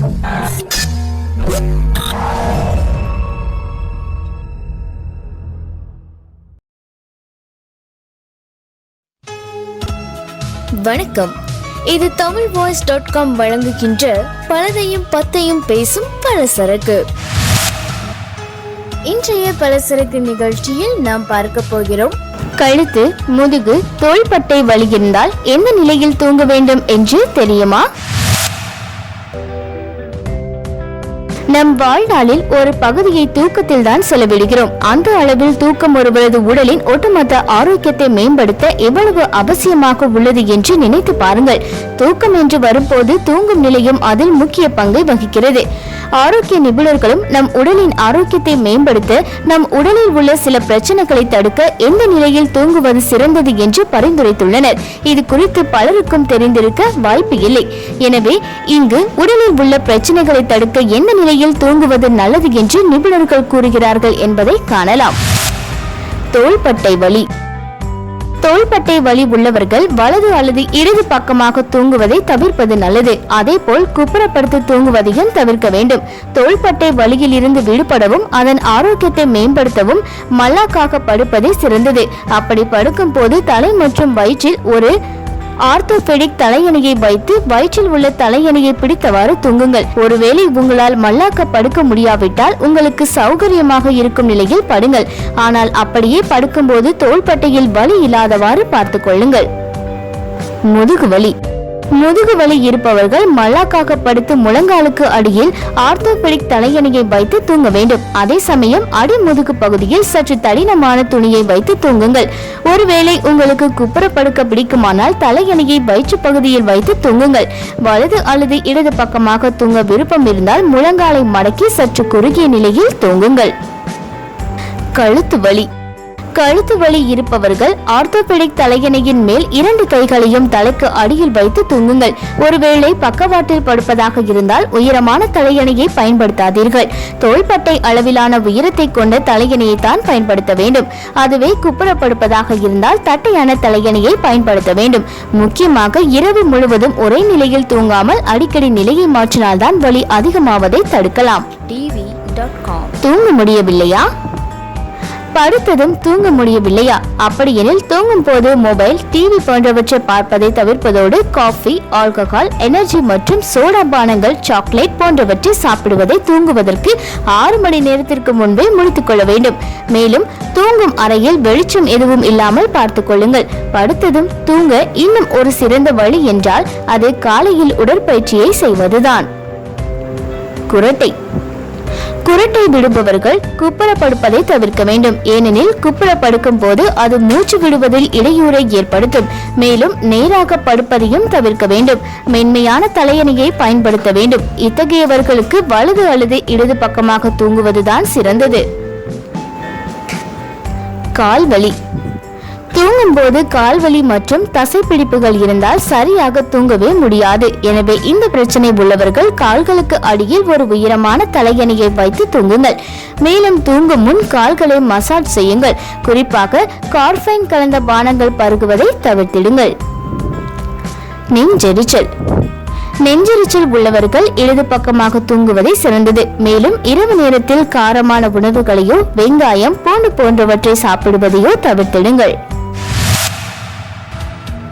வணக்கம். இது Tamil voice dot com வழங்குகின்ற பலதையும் பத்தையும் பேசும் பலசரக்கு. இன்றைய பலசரக்கு நிகழ்ச்சியில் நாம் பார்க்க போகிறோம். கழுத்து முதுகு தோள்பட்டை வலி இருந்தால் எந்த நிலையில் தூங்க வேண்டும் என்று தெரியுமா? நம் வாழ்நாளில் ஒரு பகுதியை தூக்கத்தில் தான் செலவிடுகிறோம். அந்த அளவில் தூக்கம் ஒருவரது உடலின் ஒட்டுமொத்த ஆரோக்கியத்தை மேம்படுத்த எவ்வளவு அவசியமாக உள்ளது என்று நினைத்து பாருங்கள். தூக்கம் என்று வரும்போது தூங்கும் நிலையும் அதில் முக்கிய பங்கை வகிக்கிறது. ஆரோக்கிய நிபுணர்களும் நம் உடலின் ஆரோக்கியத்தை மேம்படுத்த நம் உடலில் உள்ள சில பிரச்சனைகளை தடுக்க எந்த நிலையில் தூங்குவது சிறந்தது என்று பரிந்துரைத்துள்ளனர். இது குறித்து பலருக்கும் தெரிந்திருக்க வாய்ப்பு இல்லை. எனவே இங்கு உடலில் உள்ள பிரச்சனைகளை தடுக்க எந்த நிலையில் தூங்குவது நல்லது என்று நிபுணர்கள் கூறுகிறார்கள் என்பதை காணலாம். தோள்பட்டை வலி தோள்பட்டை வலி உள்ளவர்கள் வலது அல்லது இடது பக்கமாக தூங்குவதை தவிர்ப்பது நல்லது. அதே போல் குப்புறப்படுத்தி தூங்குவதையும் தவிர்க்க வேண்டும். தோள்பட்டை வலியில் இருந்து விடுபடவும் அதன் ஆரோக்கியத்தை மேம்படுத்தவும் மல்லாக்காக படுப்பதே சிறந்தது. அப்படி படுக்கும் போது தலை மற்றும் வயிற்றில் ஒரு ஆர்த்தோபெடிக் தலையணையை வைத்து வயிற்றில் உள்ள தலையணையை பிடித்தவாறு தூங்குங்கள். ஒருவேளை உங்களால் மல்லாக்க படுக்க முடியாவிட்டால் உங்களுக்கு சௌகரியமாக இருக்கும் நிலையில் படுங்கள். ஆனால் அப்படியே படுக்கும்போது தோள்பட்டையில் வலி இல்லாதவாறு பார்த்துக் கொள்ளுங்கள். முதுகு வலி. முதுகு வலி இருப்பவர்கள் மல்லாக்காக படுத்து முழங்காலுக்கு அடியில் ஆர்த்தோபெடிக் தலையணையை வைத்து தூங்க வேண்டும். அதே சமயம் அடி முதுகு பகுதியில் சற்று தடினமான துணியை வைத்து தூங்குங்கள். ஒருவேளை உங்களுக்கு குப்புற படுக்க பிடிக்குமானால் தலையணையை வயிற்று பகுதியில் வைத்து தூங்குங்கள். வலது அல்லது இடது பக்கமாக தூங்க விருப்பம் இருந்தால் முழங்காலை மடக்கி சற்று குறுகிய நிலையில் தூங்குங்கள். கழுத்து வலி. கழுத்து வலி இருப்பவர்கள் ஆர்த்தோபெடிக் தலையணையின் மேல் இரண்டு கைகளையும் தலைக்கு அடியில் வைத்து தூங்குங்கள். ஒருவேளை பக்கவாட்டில் படுப்பதாக இருந்தால் உயரமான தலையணையை பயன்படுத்தாதீர்கள். தோள்பட்டை அளவிலான உயரத்தை கொண்ட தலையணையை தான் பயன்படுத்த வேண்டும். அதுவே குப்புறப்படுப்பதாக இருந்தால் தட்டையான தலையணையை பயன்படுத்த வேண்டும். முக்கியமாக இரவு முழுவதும் ஒரே நிலையில் தூங்காமல் அடிக்கடி நிலையை மாற்றினால்தான் வலி அதிகமாவதை தடுக்கலாம். டிவி தூங்க முடியவில்லையா? படுத்ததும் தூங்க முடியவில்லையா? அப்படியெனில் தூங்கும் போது மொபைல் டிவி போன்றவற்றை பார்ப்பதை தவிர்ப்பதோடு காஃபி ஆல்கஹால் எனர்ஜி மற்றும் சோடா பானங்கள் சாக்லேட் போன்றவற்றை சாப்பிடுவதை தூங்குவதற்கு ஆறு மணி நேரத்திற்கு முன்பே முடித்துக் கொள்ள வேண்டும். மேலும் தூங்கும் அறையில் வெளிச்சம் எதுவும் இல்லாமல் பார்த்துக்கொள்ளுங்கள் படுத்ததும் தூங்க இன்னும் ஒரு சிறந்த வழி என்றால் அது காலையில் உடற்பயிற்சியை செய்வதுதான். குரட்டை. குரட்டை விடுபவர்கள் குப்புறப்படுப்பதை தவிர்க்க வேண்டும். ஏனெனில் குப்புறப்படுக்கும் போது அது மூச்சு விடுவதில் இடையூறை ஏற்படுத்தும். மேலும் நேராக படுப்பதையும் தவிர்க்க வேண்டும். மென்மையான தலையணையை பயன்படுத்த வேண்டும். இத்தகையவர்களுக்கு வலது அல்லது இடது பக்கமாக தூங்குவதுதான் சிறந்தது. கால் வலி தூங்கும் போது கால்வலி மற்றும் தசைப்பிடிப்புகள் இருந்தால் சரியாக தூங்கவே முடியாது. எனவே இந்த பிரச்சனை உள்ளவர்கள் கால்களுக்கு அடியில் ஒரு உயரமான தலையணையை வைத்து தூங்குங்கள். மேலும் தூங்கும் முன் கால்களை மசாஜ் செய்யுங்கள். குறிப்பாக கார்பைன் கலந்த பானங்கள் பருகுவதை தவிர்த்திடுங்கள். நெஞ்செரிச்சல் நெஞ்செரிச்சல் உள்ளவர்கள் இடது பக்கமாக தூங்குவதே சிறந்தது. மேலும் இரவு நேரத்தில் காரமான உணவுகளையோ வெங்காயம் பூண்டு போன்றவற்றை சாப்பிடுவதையோ தவிர்த்திடுங்கள்.